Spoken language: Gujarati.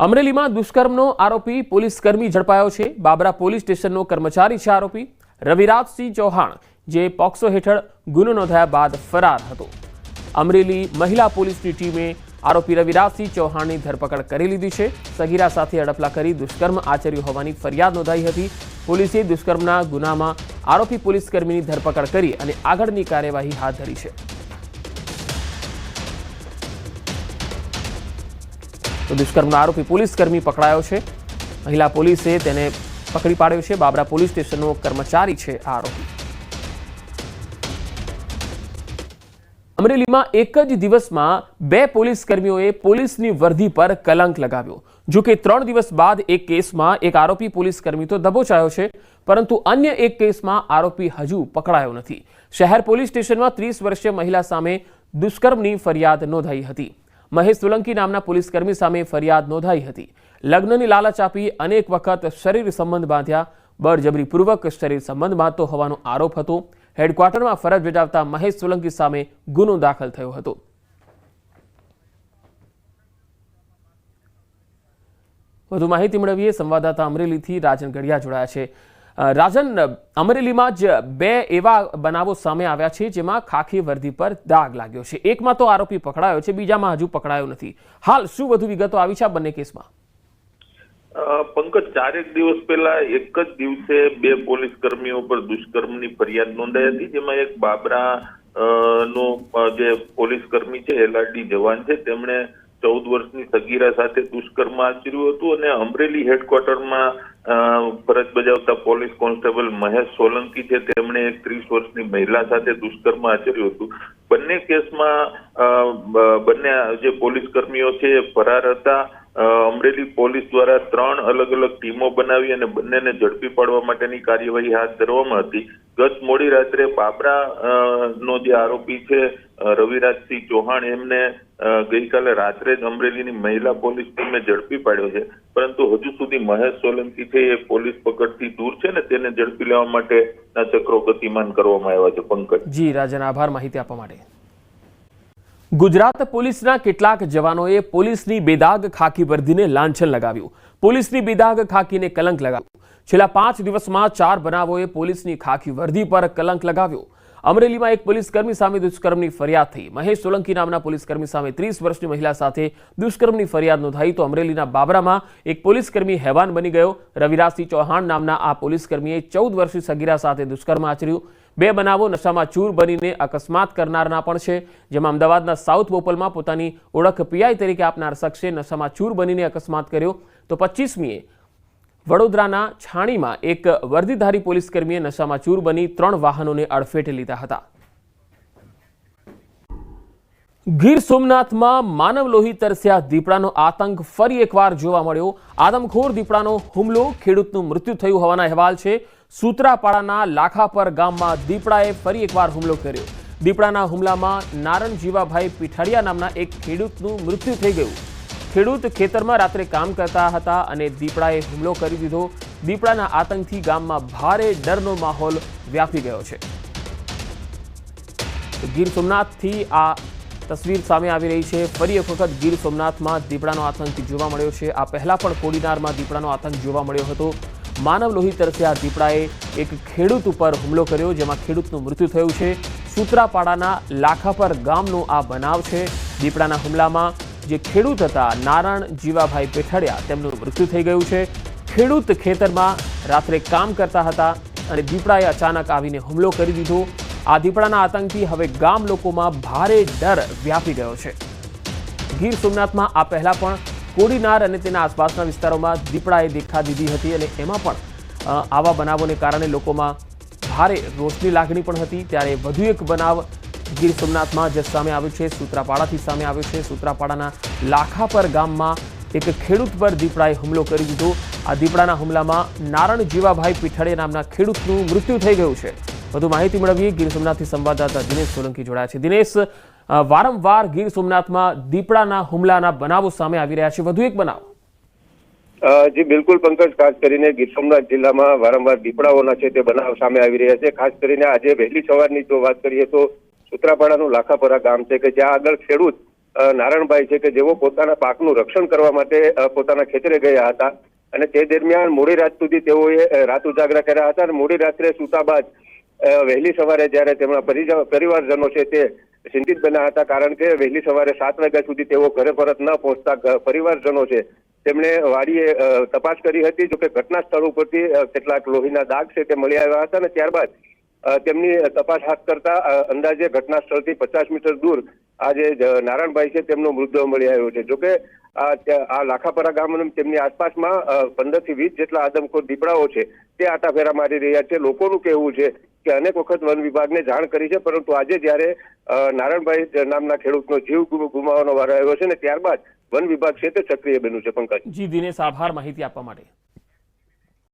અમરેલીમાં દુષ્કર્મનો આરોપી પોલીસ કર્મી ઝડપાયો છે. બાબરા પોલીસ સ્ટેશનનો કર્મચારી છે આરોપી રવિરાજસિંહ ચૌહાણ, જે પોક્સો હેઠળ ગુનો નોંધાયા બાદ ફરાર હતો. અમરેલી મહિલા પોલીસની ટીમે આરોપી રવિરાજસિંહ ચૌહાણની ધરપકડ કરી લીધી છે. સગીરા સાથે અડપલા કરી દુષ્કર્મ આચર્યું હોવાની ફરિયાદ નોંધાઈ હતી. પોલીસે દુષ્કર્મના ગુનામાં આરોપી પોલીસ કર્મીની ધરપકડ કરી અને આગળની કાર્યવાહી હાથ ધરી છે. તો દુષ્કર્મનો આરોપી પોલીસકર્મી પકડાયો છે. મહિલા પોલીસે તેને પકડી પાડ્યો છે. બાબરા પોલીસ સ્ટેશનનો કર્મચારી છે આ આરોપી. અમરેલીમાં એક જ દિવસમાં બે પોલીસ કર્મીઓએ પોલીસની વર્દી પર કલંક લગાવ્યો. જો કે ત્રણ દિવસ બાદ એક કેસમાં એક આરોપી પોલીસ કર્મી તો દબોચાયો છે, પરંતુ અન્ય એક કેસમાં આરોપી હજુ પકડાયો નથી. શહેર પોલીસ સ્ટેશનમાં ત્રીસ વર્ષીય મહિલા સામે દુષ્કર્મની ફરિયાદ નોંધાઈ હતી. મહેશ સોલંકી નામના પોલીસકર્મી સામે ફરિયાદ નોંધાઈ હતી. લગ્નની લાલચ આપી અનેક વખત શરીર સંબંધ બાંધ્યા. બળજબરીપૂર્વક શરીર સંબંધ બાંધતો હોવાનો આરોપ હતો. હેડક્વાર્ટરમાં ફરજ બજાવતા મહેશ સોલંકી સામે ગુનો દાખલ થયો હતો. વધુ માહિતી મેળવીએ. સંવાદદાતા અમરેલીથી રાજન ગઢિયા જોડાયા છે. રાજન, અમરેલીમાં જ બે એવા બનાવો સામે આવ્યા છે જેમાં ખાખી વર્દી પર દાગ લાગ્યો છે. એકમાં તો આરોપી પકડાયો છે, બીજામાં હજુ પકડાયો નથી. હાલ શું વધુ વિગતો આવી છે આ બંને કેસમાં? પંકજ, ચારેક દિવસ પહેલા એક જ દિવસે બે પોલીસ કર્મીઓ પર દુષ્કર્મની ફરિયાદ નોંધાઈ હતી, જેમાં એક બાબરા નો જે પોલીસ કર્મી છે, એલઆરડી જવાન છે, તેમણે ચૌદ વર્ષની સગીરા સાથે દુષ્કર્મ આચર્યું હતું અને અમરેલી હેડક્વાર્ટરમાં ફરજ બજાવતા પોલીસ કોન્સ્ટેબલ મહેશ સોલંકી છે. તેમણે એક ત્રીસ વર્ષની મહિલા સાથે દુષ્કર્મ આચર્યું હતું. બંને કેસમાં બંને જે પોલીસ કર્મીઓ છે ફરાર હતા. અમરેલી પોલીસ દ્વારા ત્રણ અલગ અલગ ટીમો બનાવી અને બંનેને ઝડપી પાડવા માટેની કાર્યવાહી હાથ ધરવામાં હતી. ગત મોડી રાત્રે બાબરા નો જે આરોપી છે રવિરાજસિંહ ચૌહાણ, એમને ગઈકાલે રાત્રે જ અમરેલીની મહિલા પોલીસ ટીમે ઝડપી પાડ્યો છે. પરંતુ હજુ સુધી મહેશ સોલંકી છે એ પોલીસ પકડથી દૂર છે ને તેને ઝડપી લેવા માટેના ચક્રો ગતિમાન કરવામાં આવ્યા છે, પંકજ. જી, રાજન, આભાર માહિતી આપવા માટે. ગુજરાત પોલીસના કેટલાક જવાનોએ પોલીસની બેદાગ ખાકી વર્દીને લાંછન લગાવ્યું. પોલીસની બેદાગ ખાકીને કલંક લગાવ્યું. છેલ્લા પાંચ દિવસમાં ચાર બનાવોએ પોલીસની ખાકી વર્દી પર કલંક લગાવ્યો. અમરેલીમાં એક પોલીસકર્મી સામે દુષ્કર્મની ફરિયાદ થઈ. મહેશ સોલંકી નામના પોલીસકર્મી સામે ત્રીસ વર્ષની મહિલા સાથે દુષ્કર્મની ફરિયાદ નોંધાઈ તો અમરેલીના બાબરામાં એક પોલીસકર્મી હેવાન બની ગયો. રવિરાજસિંહ ચૌહાણ નામના આ પોલીસકર્મીએ ચૌદ વર્ષની સગીરા સાથે દુષ્કર્મ આચર્યું. બે બનાવો, નશામાં ચૂર બનીને અકસ્માત કરનારના પણ છે. જેમાં અમદાવાદના સાઉથ બોપલમાં પોતાની ઓળખ પીઆઈ તરીકે આપનાર શખ્સે નશામાં ચૂર બનીને અકસ્માત કર્યો. તો પચીસમીએ વડોદરાના છાણીમાં એક વર્દીધારી પોલીસકર્મીએ નશામાં ચૂર બની ત્રણ વાહનોને અડફેટે લીધા હતા. ગીર સોમનાથમાં માનવ લોહી તરસ્યા દીપડાનો આતંક ફરી એકવાર જોવા મળ્યો. આદમખોર દીપડાનો હુમલો, ખેડૂતનું મૃત્યુ થયું હોવાના અહેવાલ છે. સૂત્રાપાડાના લાખાપર ગામમાં દીપડાએ ફરી એકવાર હુમલો કર્યો. દીપડાના હુમલામાં નારણ જીવાભાઈ પીઠાડિયા નામના એક ખેડૂતનું મૃત્યુ થઈ ગયું. ખેડૂત ખેતરમાં રાત્રે કામ કરતા હતા અને દીપડાએ હુમલો કરી દીધો. દીપડાના આતંકથી ગામમાં ભારે ડરનો માહોલ વ્યાપી ગયો છે. ગીર સોમનાથથી આ તસવીર સામે આવી રહી છે. ફરી એક વખત ગીર સોમનાથમાં દીપડાનો આતંક જોવા મળ્યો છે. આ પહેલાં પણ કોડીનારમાં દીપડાનો આતંક જોવા મળ્યો હતો. માનવ લોહી તરસ્યા દીપડાએ એક ખેડૂત ઉપર હુમલો કર્યો, જેમાં ખેડૂતનું મૃત્યુ થયું છે. સૂત્રાપાડાના લાખાપર ગામનો આ બનાવ છે. દીપડાના હુમલામાં જે ખેડૂત હતા, નારાયણ જીવાભાઈ પેઠડિયા, તેમનું મૃત્યુ થઈ ગયું છે. ખેડૂત ખેતરમાં રાત્રે કામ કરતા હતા અને દીપડાએ અચાનક આવીને હુમલો કરી દીધો. આ દીપડાના આતંકથી હવે ગામ લોકોમાં ભારે ડર વ્યાપી ગયો છે. ગીર સોમનાથમાં આ પહેલા પણ કોડીનાર અને તેના આસપાસના વિસ્તારોમાં દીપડાએ દેખા દીધી હતી અને એમાં પણ આવા બનાવોને કારણે લોકોમાં ભારે રોષની લાગણી પણ હતી. ત્યારે વધુ એક બનાવ ગીર સોમનાથમાં જે સામે આવ્યું છે, સૂત્રાપાડાથી સામે આવ્યું છે. સૂત્રાપાડાના લાખાપર ગામમાં એક ખેડૂત પર દીપડાએ હુમલો કરી દીધો. આ દીપડાના હુમલામાં નારણ જીવાભાઈ પીઠડે નામના ખેડૂતનું મૃત્યુ થઈ ગયું છે. વધુ માહિતી મેળવીએ ગીર સોમનાથથી સંવાદદાતા દિનેશ સોલંકી જોડાયા છે. દિનેશ વારંવાર ગીર સોમનાથમાં દીપડાના હુમલાના બનાવો સામે આવી રહ્યા છે. વધુ એક બનાવ. જી, બિલકુલ પંકજ. ખાસ કરીને ગીર સોમનાથ જિલ્લામાં વારંવાર દીપડાઓના છે તે બનાવ સામે આવી રહ્યા છે. ખાસ કરીને આજે વહેલી સવારની જો વાત કરીએ તો સૂત્રાપાડાનું લાખાપરા ગામ છે કે જ્યાં આગળ ખેડૂત નારાયણભાઈ છે કે જેઓ પોતાના પાકનું રક્ષણ કરવા માટે પોતાના ખેતરે ગયા હતા. અને તે દરમિયાન મોડી રાત સુધી તેઓએ રાત ઉજાગરા કર્યા હતા. અને મોડી રાત્રે સૂતા બાદ વહેલી સવારે જ્યારે તેમના પરિવારજનો છે તે ચિંતિત બન્યા હતા, કારણ કે વહેલી સવારે સાત વાગ્યા સુધી તેઓ ઘરે પરત ન પહોંચતા પરિવારજનો છે, તેમણે વાડીએ તપાસ કરી હતી જોકે ઘટના સ્થળ ઉપરથી કેટલાક લોહીના દાગ છે તે મળી આવ્યા હતા. અને ત્યારબાદ તેમની તપાસ હાથ કરતા અંદાજે ઘટના સ્થળથી પચાસ મીટર દૂર આજે નારાયણભાઈ છે તેમનો મૃતદેહ મળી આવ્યો છે. જોકે આ લાખાપરા ગામ તેમની આસપાસમાં પંદરથી વીસ જેટલા આદમખોર દીપડાઓ છે તે આટાફેરા મારી રહ્યા છે. લોકોનું કહેવું છે કે અનેક વખત વન વિભાગને જાણ કરી છે, પરંતુ આજે જ્યારે નારાયણભાઈ નામના ખેડૂતનો જીવ ગુમાવવાનો વારો આવ્યો છે ને ત્યારબાદ વન વિભાગ છે તે સક્રિય બન્યું છે. પંકજ. જી, દિનેશ, આભાર માહિતી આપવા માટે.